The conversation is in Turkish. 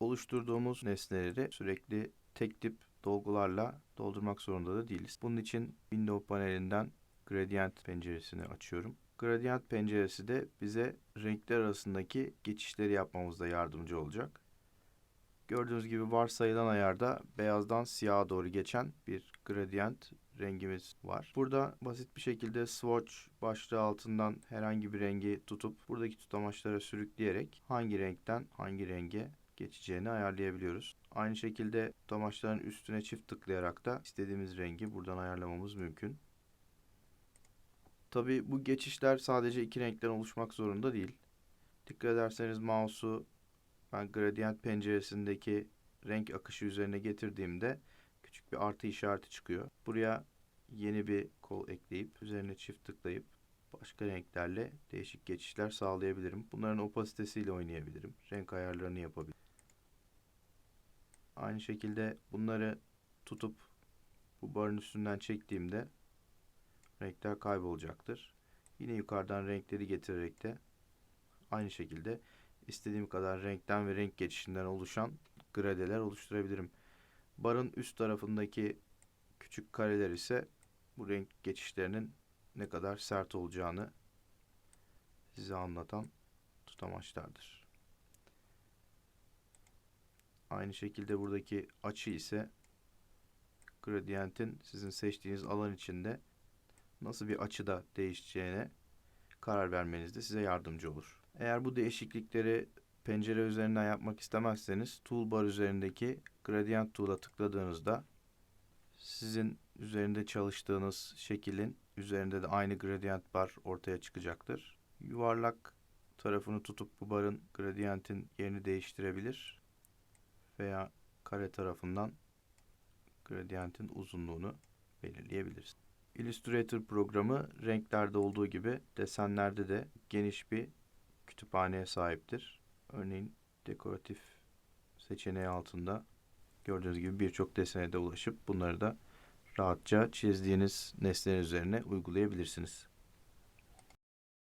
oluşturduğumuz nesneleri sürekli tek tip dolgularla doldurmak zorunda da değiliz. Bunun için Window panelinden Gradient penceresini açıyorum. Gradient penceresi de bize renkler arasındaki geçişleri yapmamızda yardımcı olacak. Gördüğünüz gibi varsayılan ayarda beyazdan siyaha doğru geçen bir gradient rengimiz var. Burada basit bir şekilde swatch başlığı altından herhangi bir rengi tutup buradaki tutamaçlara sürükleyerek hangi renkten hangi renge geçeceğini ayarlayabiliyoruz. Aynı şekilde tutamaçların üstüne çift tıklayarak da istediğimiz rengi buradan ayarlamamız mümkün. Tabi bu geçişler sadece iki renkten oluşmak zorunda değil. Dikkat ederseniz mouse'u ben gradient penceresindeki renk akışı üzerine getirdiğimde küçük bir artı işareti çıkıyor. Buraya yeni bir kol ekleyip üzerine çift tıklayıp başka renklerle değişik geçişler sağlayabilirim. Bunların opasitesiyle oynayabilirim. Renk ayarlarını yapabilirim. Aynı şekilde bunları tutup bu barın üstünden çektiğimde renkler kaybolacaktır. Yine yukarıdan renkleri getirerek de aynı şekilde istediğim kadar renkten ve renk geçişinden oluşan gradeler oluşturabilirim. Barın üst tarafındaki küçük kareler ise bu renk geçişlerinin ne kadar sert olacağını size anlatan tutamaçlardır. Aynı şekilde buradaki açı ise gradientin sizin seçtiğiniz alan içinde nasıl bir açıda değişeceğine karar vermenizde size yardımcı olur. Eğer bu değişiklikleri pencere üzerinden yapmak istemezseniz toolbar üzerindeki gradient tool'a tıkladığınızda sizin üzerinde çalıştığınız şekilin üzerinde de aynı gradient bar ortaya çıkacaktır. Yuvarlak tarafını tutup bu barın gradientin yerini değiştirebilir veya kare tarafından gradientin uzunluğunu belirleyebiliriz. Illustrator programı renklerde olduğu gibi desenlerde de geniş bir kütüphaneye sahiptir. Örneğin dekoratif seçeneği altında gördüğünüz gibi birçok desene de ulaşıp bunları da rahatça çizdiğiniz nesneler üzerine uygulayabilirsiniz.